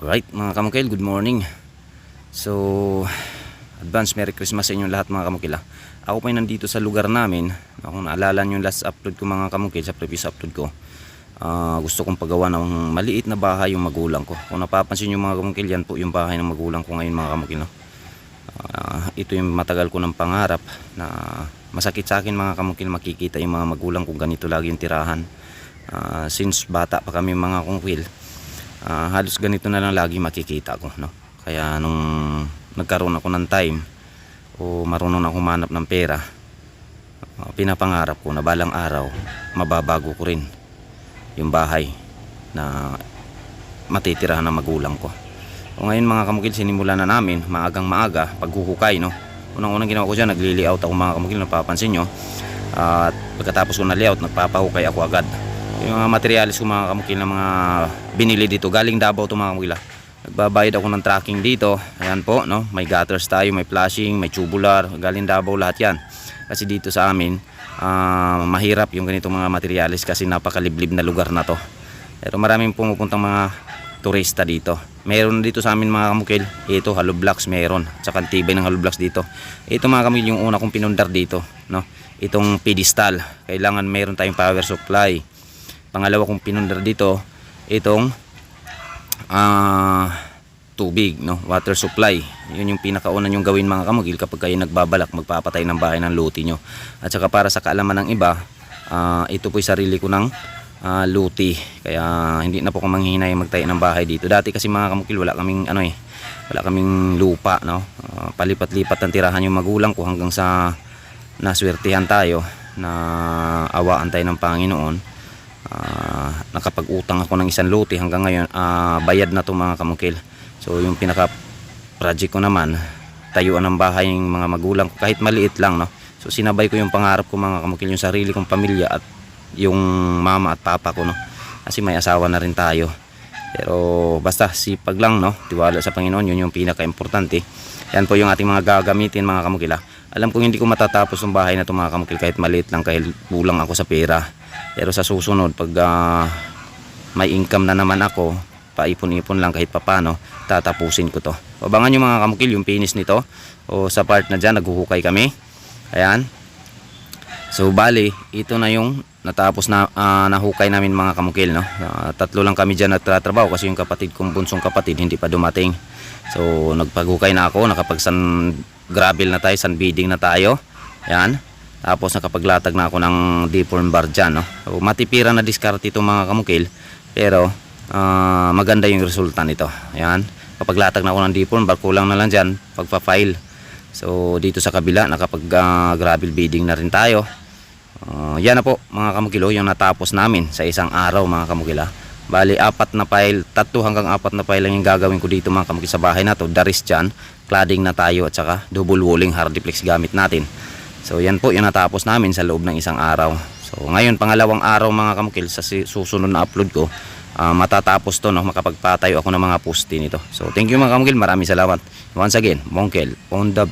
Right mga kamukil, good morning. So, advance Merry Christmas sa inyong lahat mga kamukil. ah. Ako pa nandito sa lugar namin. Kung naalala nyo yung last upload ko mga kamukil, sa previous upload ko. ah, gusto kong pagawa ng maliit na bahay yung magulang ko. Kung napapansin nyo mga kamukil, yan po yung bahay ng magulang ko ngayon mga kamukil. No? Ah, ito yung matagal ko ng pangarap na masakit sa akin mga kamukil makikita yung mga magulang kung ganito lagi yung tirahan. Ah, since bata pa kami mga kamukil, ah, halos ganito na lang lagi makikita ko. No? Kaya nung nagkaroon ako ng time o marunong ako manap ng pera, ah, pinapangarap ko na balang araw mababago ko rin yung bahay na matitirahan ng magulang ko. O ngayon mga kamukil, sinimula na namin maagang maaga paghuhukay no. Unang-unang ginawa ko dyan, nagli-layout ako mga kamukil, napapansin nyo. At pagkatapos ko na layout, nagpapahukay ako agad. Yung mga materialis ko mga kamukil na mga binili dito, galing Davao to mga kamukil. Nagbabayad ako ng tracking dito. Ayan po, no? May gutters tayo, may flashing, may tubular, galing Davao lahat yan. Kasi dito sa amin, ah, mahirap yung ganitong mga materialis kasi napakaliblib na lugar na to. Pero maraming pumupuntang mga turista dito. Meron dito sa amin mga kamukil. Ito, hollow blocks meron. At saka ang tibay ng hollow blocks dito. Ito mga kamukil yung una kong pinundar dito. No? Itong pedestal. Kailangan meron tayong power supply. Pangalawa kong pinundar dito, itong ah tubig, no? water supply. Yun yung pinakauna yung gawin mga kamukil kapag kayo nagbabalak magpapatay ng bahay ng luti nyo. At saka para sa kaalaman ng iba, ah, ito po'y sarili ko ng ah, luti. Kaya hindi na po ko manghihinay magtayo ng bahay dito. Dati kasi mga kamukil wala kaming ano eh, wala kaming lupa, no? Ah, palipat-lipat ang tirahan yung magulang ko hanggang sa naswertihan tayo na awaan tayo ng Panginoon. Ah, nakapag-utang ako ng isang luti hanggang ngayon ah, bayad na to mga kamukil. So yung pinaka project ko naman, tayuan ng bahay ng mga magulang ko kahit maliit lang no. So sinabay ko yung pangarap ko mga kamukil yung sarili kong pamilya at yung mama at papa ko no. Kasi may asawa na rin tayo. Pero basta sipag lang no, tiwala sa Panginoon yun yung pinaka-importante. Yan po yung ating mga gagamitin mga kamukila. Alam kong hindi ko matatapos yung bahay na ito mga kamukil kahit maliit lang kahit kulang ako sa pera. Pero sa susunod pag ah, may income na naman ako, paipon-ipon lang kahit papano, tatapusin ko to. Abangan nyo mga kamukil yung finish nito. O sa part na dyan, naghuhukay kami. Ayan. So bali, ito na yung natapos na ah, nahukay namin mga kamukil. No? Ah, tatlo lang kami dyan nagtatrabaho kasi yung kapatid kong bunsong kapatid hindi pa dumating. So nagpaghukay na ako, nakapagsan gravel na tayo, san bidding na tayo. Ayan. Tapos nakapaglatag na ako ng deform bar dyan. No? So, matipira na discard ito mga kamukil. Pero ah, maganda yung resulta nito. Ayan. Kapag latag na ako ng deform bar, kulang na lang dyan pagpa-file. So dito sa kabila nakapag ah, gravel beading na rin tayo. Ah, yan na po mga kamukilo yung natapos namin sa isang araw mga kamukila. Bali apat na file, tatlo hanggang apat na file lang yung gagawin ko dito mga kamukil sa bahay na to. Daris dyan, cladding na tayo at saka double walling hardiplex gamit natin. So yan po yung natapos namin sa loob ng isang araw. So ngayon pangalawang araw mga kamukil sa susunod na upload ko ah, matatapos to no makapagpatayo ako ng mga poste nito. So thank you mga kamukil, maraming salamat. Once again, Mongkel on the